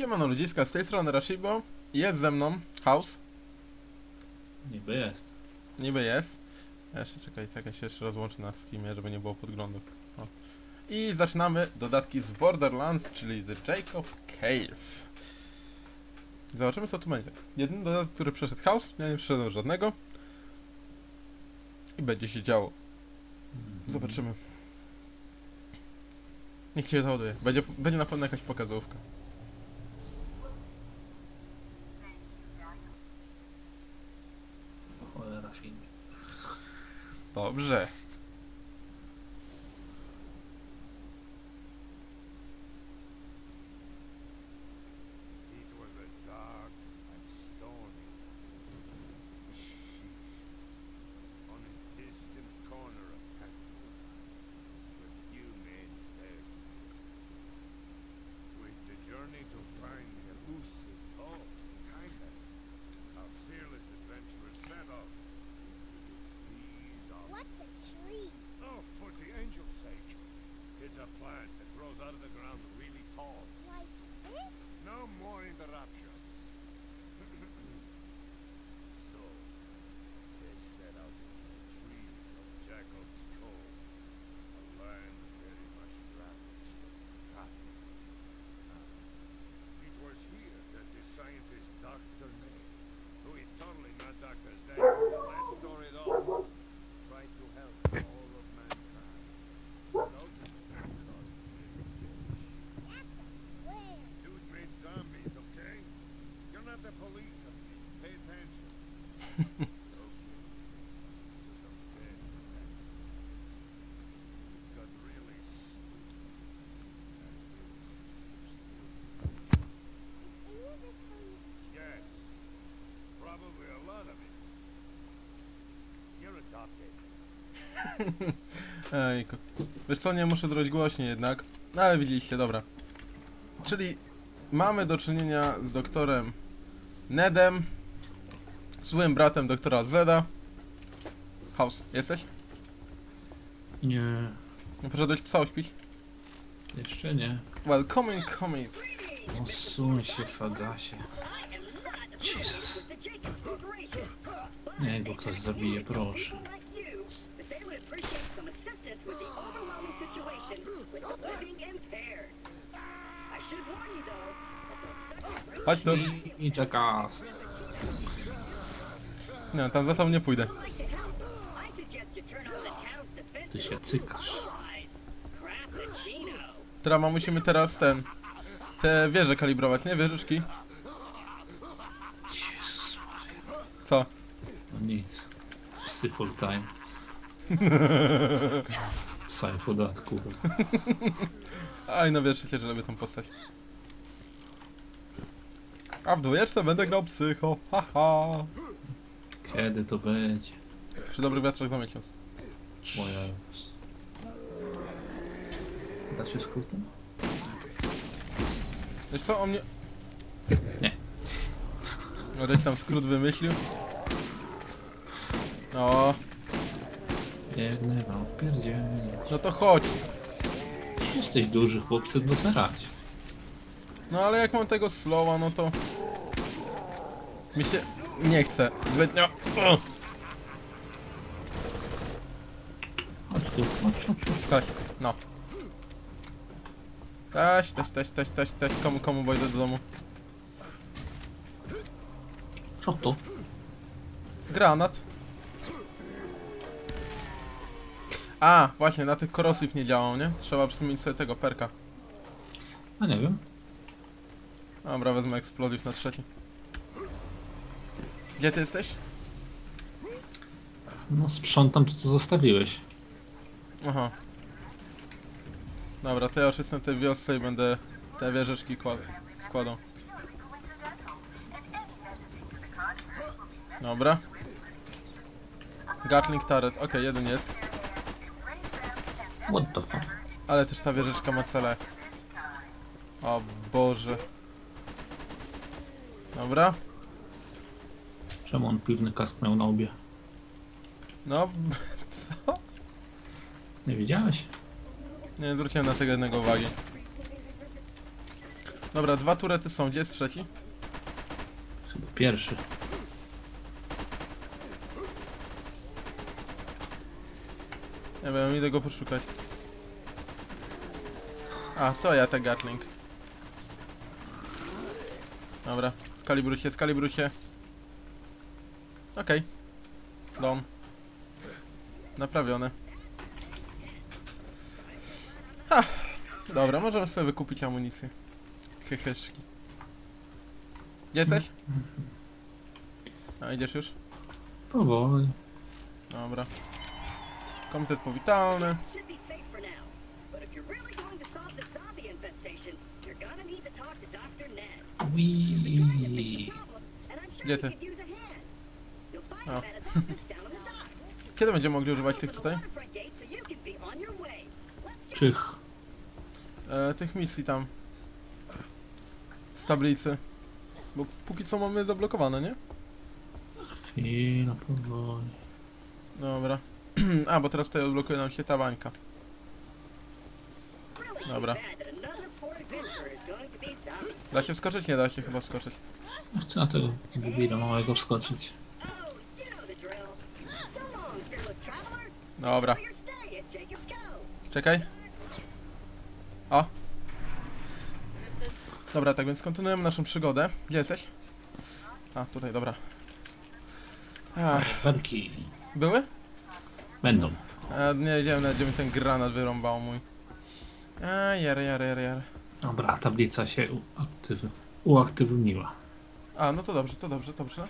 Siemano ludziska, z tej strony Rashibo, jest ze mną House, Niby jest. niby jest. Jeszcze czekaj, czekaj się jeszcze rozłączę na Steamie, żeby nie było podglądów. O. I zaczynamy dodatki z Borderlands, czyli The Jacob Cave. Zobaczymy co tu będzie. Jedyny dodatek, który przeszedł House, ja nie przeszedłem żadnego. I będzie się działo. Zobaczymy. Niech cię załaduje. Będzie, będzie na pewno jakaś pokazówka. Cholera film. Dobrze. No more interruptions. Ejku. Wiesz co, nie muszę zrobić głośniej jednak. No ale widzieliście, dobra. Czyli mamy do czynienia z doktorem Nedem, złym bratem doktora Zeda. House, jesteś? Nie, Poszedłeś psa uśpić? jeszcze nie. Well, coming, coming. Osuń się, fagasie. Jesus. Niech go ktoś zabije, proszę. Chodź tu. I, i jackass. Nie, tam za to nie pójdę. Ty się cykasz. Trama, musimy teraz ten... Te wieże kalibrować, nie? Wieżyczki. Jezus Maria. Co? No nic. Psychol time. Psaj podatku. Aj, no wiesz, że lubię tą postać. A w dwójeczce będę grał psycho, haha. Kiedy to będzie? Przy dobrych wiatrach zamyślał. Moja... Da się skrótem? Wiesz co, on mnie... Nie. Gdzieś tam skrót wymyślił. No, Biegnę wam w no to chodź. Jesteś duży chłopcy do zarać. No ale jak mam tego slowa, no to... Mi się nie chce zbytnio. Chodź tu, chodź, chodź, chodź. Taś, no. Taś, taś, taś, taś, taś, taś, komu, komu, bo idę do domu. Co to? Granat. A, właśnie, na tych korosów nie działał, nie? Trzeba przypomnieć sobie tego perka. A nie wiem. Dobra, wezmę Explosive na trzeci. Gdzie ty jesteś? No sprzątam to, co zostawiłeś. Aha. Dobra, to ja oczystę tej wiosce i będę te wieżyczki kład składał. Dobra. Gatling turret, okej, jeden jest. What the fuck? Ale też ta wieżyczka ma cele. O Boże. Dobra. Czemu on piwny kask miał na łbie? No, co? Nie widziałeś? Nie zwróciłem na tego jednego uwagi. Dobra, dwa turety są. Gdzie jest trzeci? Chyba pierwszy. Nie wiem, idę go poszukać. A, to ja, ten Gatling. Dobra, skalibruj się, skalibruj się. Okej. Dom. Naprawione. Ha! Dobra, możemy sobie wykupić amunicję. Heheszki. Gdzie jesteś? A, idziesz już? Powoli. Dobra. Komitet powitalny. Gdzie ty? A. Kiedy będziemy mogli używać tych tutaj? Czych. E, tych misji tam. Z tablicy. Bo póki co mamy zablokowane, nie? Chwila, powoli. Dobra. A, bo teraz tutaj odblokuje nam się ta bańka. Dobra. Da się wskoczyć? Nie da się chyba wskoczyć. Chcę na tego debila małego wskoczyć. Oh, you know the drill. So long, fearless traveler. Dobra. Czekaj. O. Dobra, tak więc kontynuujemy naszą przygodę. Gdzie jesteś? A, tutaj, dobra. Ach, Berki. były? Będą. A, nie wiedziałem, nawet gdzie mi ten granat wyrąbał mój. A, jar, jar, jar, jar. Dobra, tablica się uaktyw uaktywniła. A, no to dobrze, to dobrze, dobrze.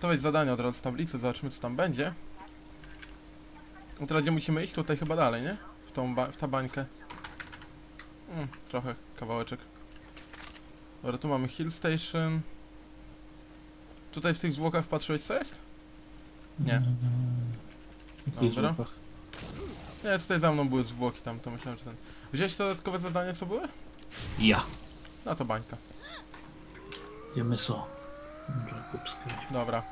To weź zadanie od razu z tablicy, zobaczymy co tam będzie. I teraz gdzie musimy iść? Tutaj chyba dalej, nie? W tą ba w ta bańkę. Mm, trochę, kawałeczek. Dobra, tu mamy Hill Station. Tutaj w tych zwłokach patrzyłeś co jest? Nie. Dobra. Nie, tutaj za mną były zwłoki tam, to myślałem, że ten... Wziąłeś to dodatkowe zadanie, co były? Ja. No to bańka. Idziemy so. Dobra,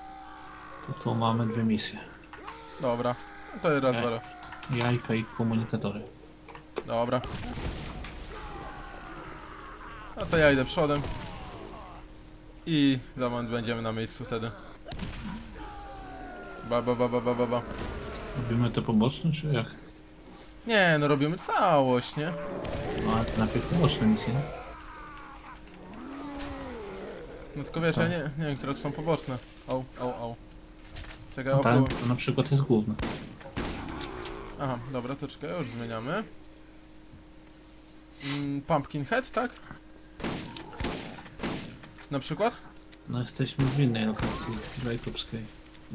To tu mamy dwie misje. dobra. To raz, Ej. dwa, Jajka i komunikatory. Dobra. No to ja idę przodem. I za moment będziemy na miejscu wtedy. Ba, ba, ba, ba, ba, ba, ba. Robimy te poboczne, czy jak? Nie, no robimy całość, nie? No, ale to najpierw poboczne misje. No tylko wiesz, ja nie, nie wiem, które to są poboczne. O, o, o. Czekaj, No o, tak, to na przykład jest główne. Aha, dobra, to czekaj, już zmieniamy. Mm, Pumpkin Head, tak? Na przykład? No jesteśmy w innej lokacji, Jakubskiej.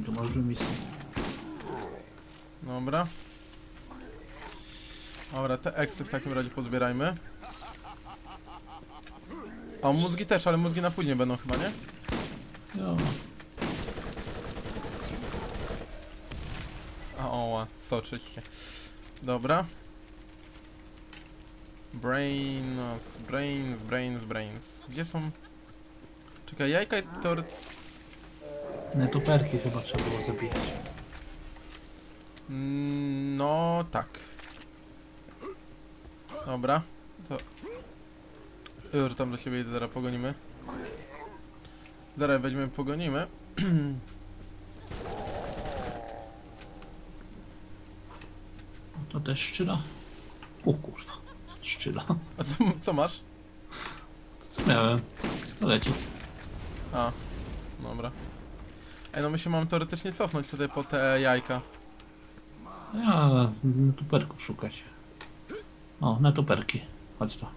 Tu masz misje. Dobra. Dobra, te eksy w takim razie pozbierajmy. O, mózgi też, ale mózgi na później będą chyba, nie? Jo. Oła, soczyście. Dobra. Brains, brains, brains, brains. Gdzie są... Czekaj, jajka i tor... Netoperki chyba trzeba było zabijać. Mm, No, tak. Dobra, to... Już tam do siebie idę, zaraz pogonimy. Zaraz weźmiemy, pogonimy. to też szczyla. O kurwa. Szczyla. A co, co masz? Co miałem? Pistolecik. A, dobra. Ej, no my się mamy teoretycznie cofnąć tutaj po te jajka. Ja netoperków szukać. O, netoperki. Chodź to.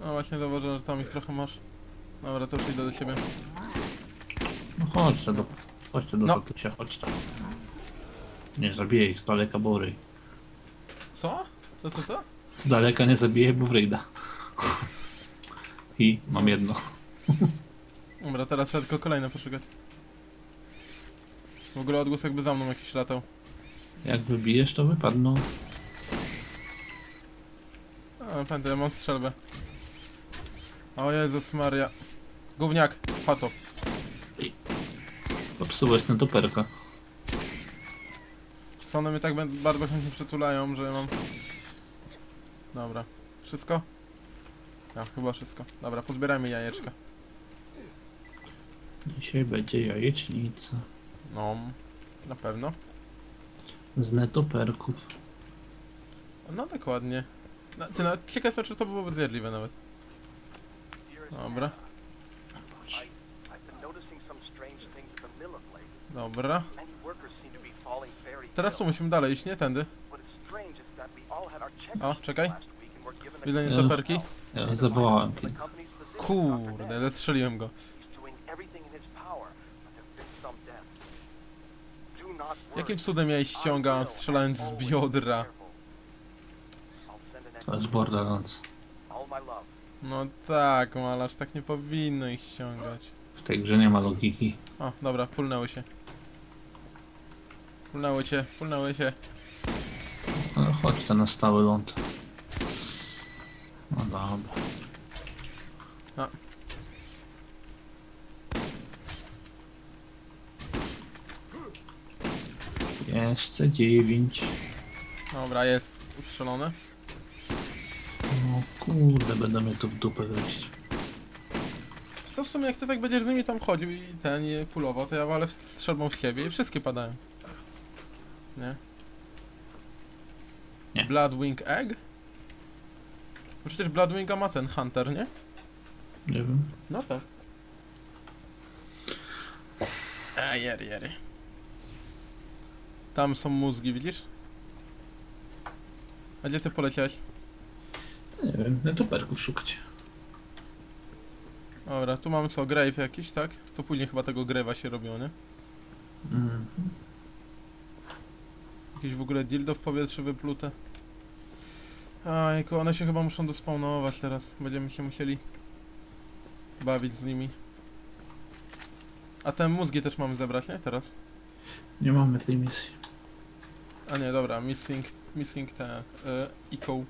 No właśnie zauważyłem, że tam ich trochę masz. Dobra, to już idę do ciebie. No chodź to do... Chodź to do No. chodź to. Nie zabiję ich z daleka. Co? Co, co, co? Z daleka nie zabiję, bo wryjda. I mam jedno. Dobra, teraz trzeba tylko kolejne poszukać. W ogóle odgłos jakby za mną jakiś latał. Jak wybijesz, to wypadną. A, pamiętaj, ja mam strzelbę. O Jezus Maria. Gówniak, pato. Popsułeś netoperka. Co one mnie tak bardzo chętnie przytulają, że mam... Dobra. Wszystko? Ja, chyba wszystko. Dobra, pozbierajmy jajeczka. Dzisiaj będzie jajecznica. No, na pewno. Z netoperków. No dokładnie. No, ty, no, ciekawe czy to byłoby zjadliwe nawet. Dobra, I've Teraz tu musimy dalej iść, nie tędy. O, czekaj. Widzę Ja- nietoperki. Ja zawołałem kilka. Kurde, zestrzeliłem go. Jakim cudem ja jej ściągam, strzelając z biodra? To jest Borderlands. No tak, malarz, tak nie powinno ich ściągać. W tej grze nie ma logiki. O, dobra, pulnęły się. Pulnęły cię, pulnęły się. No chodź ten na stały ląd. No dobra. Jeszcze dziewięć. Dobra, jest ustrzelone. No kurde, będę mnie tu w dupę wejść. Co w sumie jak ty tak będziesz z nimi tam chodził i ten je pulował, to ja walę strzelbą w siebie i wszystkie padają. Nie? Nie. Bloodwing Egg? No Przecież Bloodwinga ma ten Hunter, nie? Nie wiem. No tak. A, jery, jery. Tam są mózgi, widzisz? A gdzie ty poleciałeś? Nie wiem, netoperków szukać. Dobra, tu mamy co, grave jakiś, tak? To później chyba tego grave'a się robiło, nie? Mm. Jakieś w ogóle dildo w powietrze wyplute. Ajku, one się chyba muszą dospawnować teraz. Będziemy się musieli bawić z nimi. A te mózgi też mamy zebrać, nie? Teraz? Nie mamy tej misji. A nie, dobra, missing, missing te, y, echo.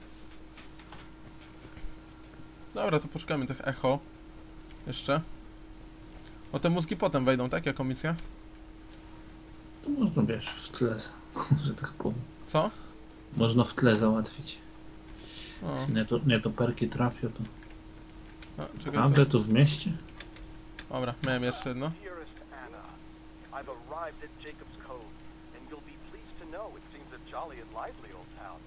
Dobra, to poszukamy tych echo. Jeszcze. O te mózgi potem wejdą, tak? Jako misja? To można wiesz, w tle, że tak powiem. Co? Można w tle załatwić. O, Jeśli nieto, nietoperki trafią, to... a, czekaj, co? Naprawdę tu w mieście? Dobra, miałem jeszcze jedno. Dearest Anna, I've arrived at Jacob's Cove, and you'll be pleased to know it seems a jolly and lively old town.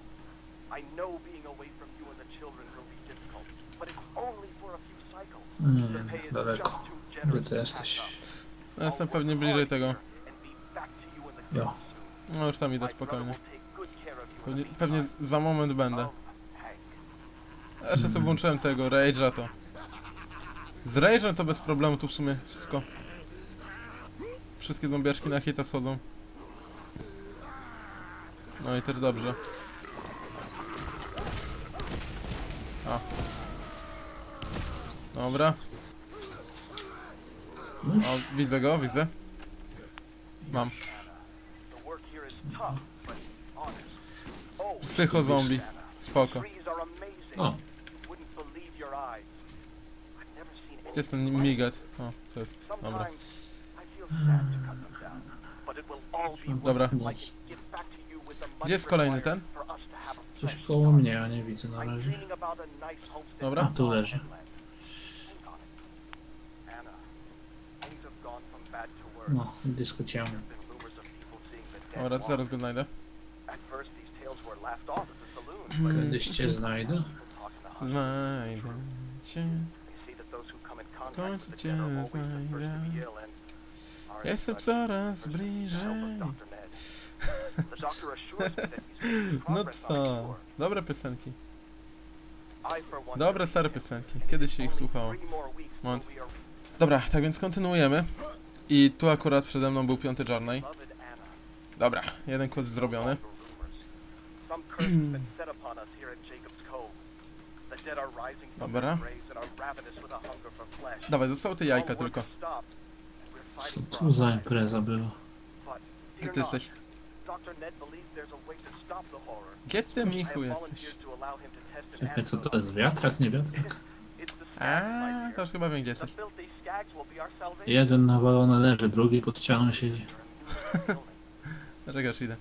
I know being away from you and the children will be difficult, but it's only for a few cycles. The pay Nie, is daleko. just too Gdzie generous ty to jesteś? No, jestem pewnie bliżej tego. here and be back to you in the Jo. No już tam idę spokojnie. Pewnie, pewnie za moment będę. Jeszcze sobie włączyłem tego Rage'a to. Z Rage'em to bez problemu tu w sumie wszystko. Wszystkie zombiaczki na hita schodzą. No i też dobrze. A. Dobra. O, widzę go, widzę. Mam. The work here is tough, but honest. Oh, Psycho zombie. Anna, Spoko. trees are amazing. O, You wouldn't believe your eyes. I've never seen Gdzie jest ten migat? O, to jest. Dobra. Dobra. Gdzie jest kolejny ten? coś koło mnie, a nie widzę na razie. Dobra. A, tu leży. No, dysko Dobra, zaraz go znajdę. But Kiedyś cię znajdę. Znajdę cię. Contact końcu cię znajdę. Jestem coraz bliżej. No co? Dobre piosenki. Dobre, stare piosenki. Kiedyś się ich słuchało. Moment. Dobra, tak więc kontynuujemy. I tu akurat przede mną był piąty Journey. Dobra, jeden quest No zrobiony. Dobra. Dawaj, zostały te jajka work tylko. Co tu za impreza była? Gdzie ty jesteś? Gdzie ty, Michu, jesteś? Czekaj, co to jest? Wiatrak, nie wiatrak? My to już chyba wiem, gdzie jesteś. Jeden nawalony leży, drugi pod ścianą siedzi. Dlaczego idę?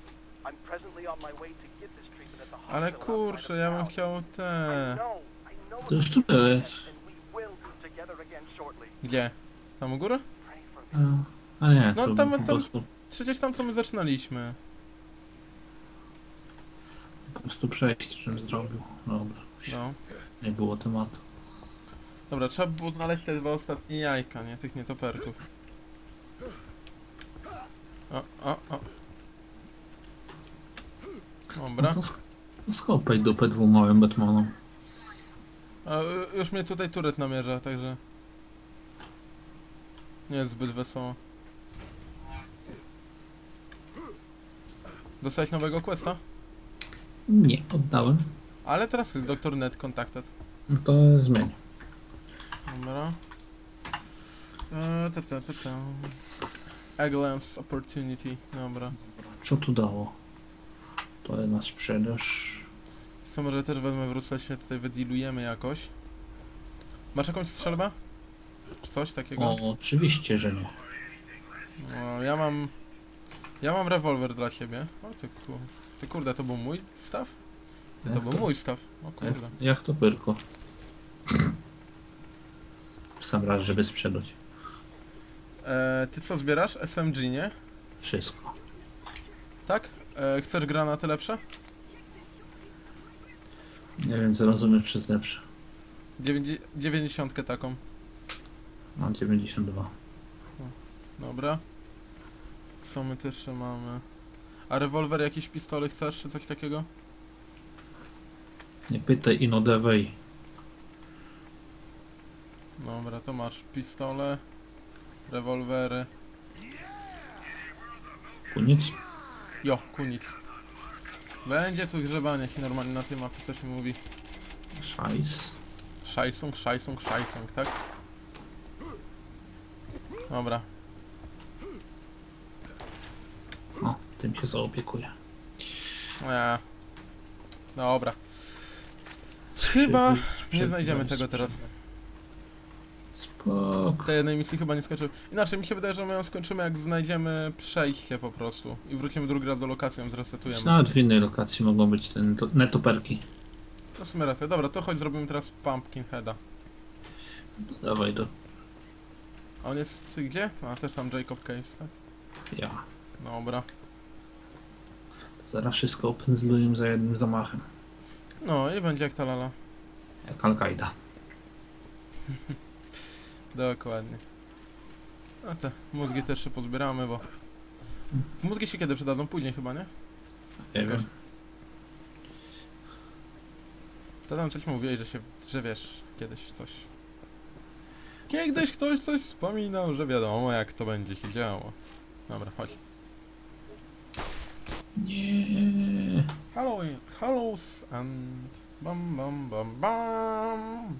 Ale kurczę, ja bym chciał te... To już tu byłeś. Gdzie? Tam u góry? A nie, No, to tam- po tam- prostu, Przecież tam to my zaczynaliśmy. po prostu przejść, czym zrobił. Dobra, No. nie było tematu. Dobra, trzeba było znaleźć te dwa ostatnie jajka, nie? Tych nietoperków. O, o, o. Dobra. No to, sk- to skopaj dupę dwóm małym Batmanom. A, y, już mnie tutaj turet namierza, także... Nie jest zbyt wesoło. Dostałeś nowego questa? Nie, oddałem. Ale teraz jest Dr. Net Contacted. No to zmień. Dobra. Eee, ta, ta, ta, ta. Egglands Opportunity. Dobra. Co tu dało? To na sprzedaż. Co może też wezmę, wrócę się tutaj wydilujemy jakoś. Masz jakąś strzelbę? Czy coś takiego? O, oczywiście, że nie. No, ja mam... Ja mam rewolwer dla ciebie. O ty, ku... ty kurde, to był mój staw? To Jak był mój staw. O Jak, kurde. jak to pyrko? W sam raz, żeby sprzedać. E, ty co zbierasz? SMG, nie? Wszystko. Tak? E, chcesz granaty lepsze? Nie wiem, zrozumiesz czy jest lepsze. Dziewięćdzie- 90 taką. Mam 92. Dobra. Co my też mamy? A rewolwer, jakieś pistoly chcesz, czy coś takiego? Nie pytaj, ino dewej. Dobra, to masz pistole, rewolwery. Koniec? Jo, kunic. Będzie tu grzebanie się normalnie na tej mapie, coś mi mówi. Szajs. Szajsung, szajsung, szajsung, tak? Dobra, O, tym się zaopiekuję. eee. Dobra. Chyba nie znajdziemy tego teraz. Spoko. Tej jednej misji chyba nie skończymy. Inaczej, mi się wydaje, że my ją skończymy jak znajdziemy przejście po prostu. I wrócimy drugi raz do lokacji, ją zresetujemy. Nawet w innej lokacji mogą być to, netoperki. No w sumie racja. Dobra, to chodź zrobimy teraz Pumpkin Heada. Dawaj do... A on jest gdzie? A też tam Jacob Caves, tak? Ja. Dobra. Zaraz wszystko opędzluję za jednym zamachem. No i będzie jak ta lala. Jak Al-Kaida. Dokładnie. A te mózgi też jeszcze pozbieramy, bo... Mózgi się kiedy przydadzą? Później chyba, nie? Nie wiem. To tam coś mówiłeś, że się... że wiesz, kiedyś coś... Kiedyś ktoś coś wspominał, że wiadomo jak to będzie się działo. Dobra, chodź. Nie. Halloween, Hallows and bam bam bam bam.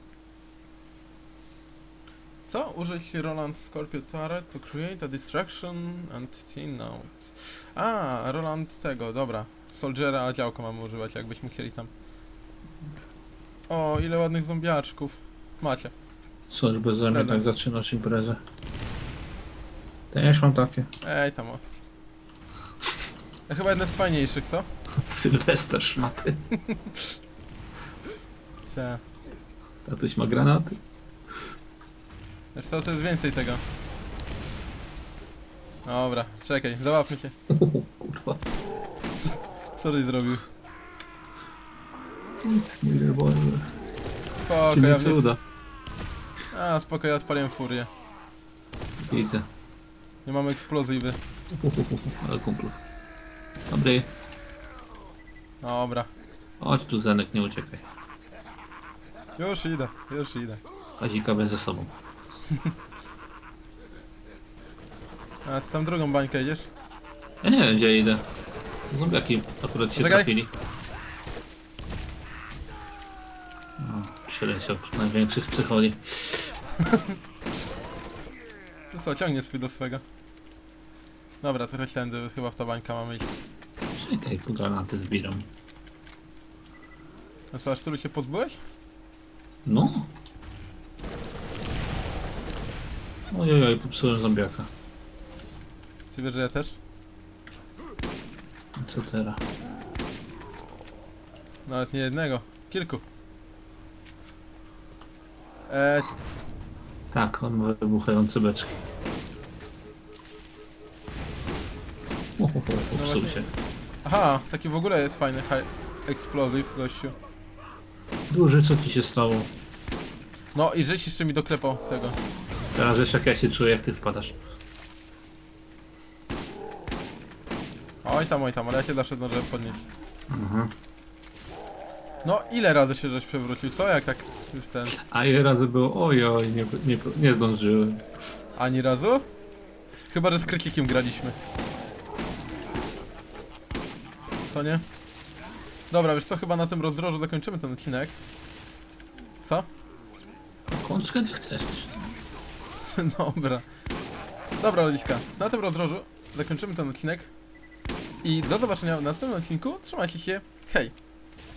Co? Użyć Roland Scorpio Turret to create a distraction and thin out. A, Roland tego, dobra. Soldiera, działko mamy używać, jakbyśmy chcieli tam. O, ile ładnych zombiaczków. Macie. Już bez mnie tak zaczynasz imprezę. Też mam takie. Ej, tam o. Chyba jeden z fajniejszych, co? Sylwester szmaty. Cie. Tatuś ma granaty. Co, to jest więcej tego. Dobra, czekaj, załapmy cię. Kurwa. Co żeś zrobił? Nic, mój rewolwer. Spoko, Czyni ja mnie... cuda. A, spoko, ja odpaliłem furię. Widzę. Nie mamy eksplozywy. Ale kumplów. Dobry. Dobra. Chodź tu Zenek, nie uciekaj. Już idę, już idę. Kazika bez ze sobą. A, ty tam drugą bańkę idziesz? Ja nie wiem gdzie idę. Zombiaki akurat się Czekaj. trafili. O, przyleciał największy z psycholi. No co, ciągnie swój do swego. Dobra, to chodź tędy, chyba w ta bańka mamy iść. Czekaj, granaty zbieram. No co, aż tylu się pozbyłeś? No. Ojej, popsułem zombiaka. Ty wiesz, że ja też? Co teraz? Nawet nie jednego, kilku. E, Tak, on ma wybuchające beczki. Uhuhu, popsuł właśnie. się. aha, taki w ogóle jest fajny high explosive gościu. Duży, co ci się stało? No i żeś jeszcze mi doklepał tego. Teraz wiesz jak ja się czuję, jak ty wpadasz. Oj tam, oj tam, ale ja cię zawsze zdążę podnieść. Mhm. No ile razy się żeś przewrócił, co? Jak tak jest ten... A ile razy było, ojoj, nie, nie, nie zdążyłem. Ani razu? Chyba, że z krycikiem graliśmy. Co nie? Dobra, wiesz co, chyba na tym rozdrożu zakończymy ten odcinek. Co? Kączkę nie chcesz. Dobra. Dobra, Ludziska, na tym rozdrożu zakończymy ten odcinek. I do zobaczenia w następnym odcinku. Trzymajcie się. Hej!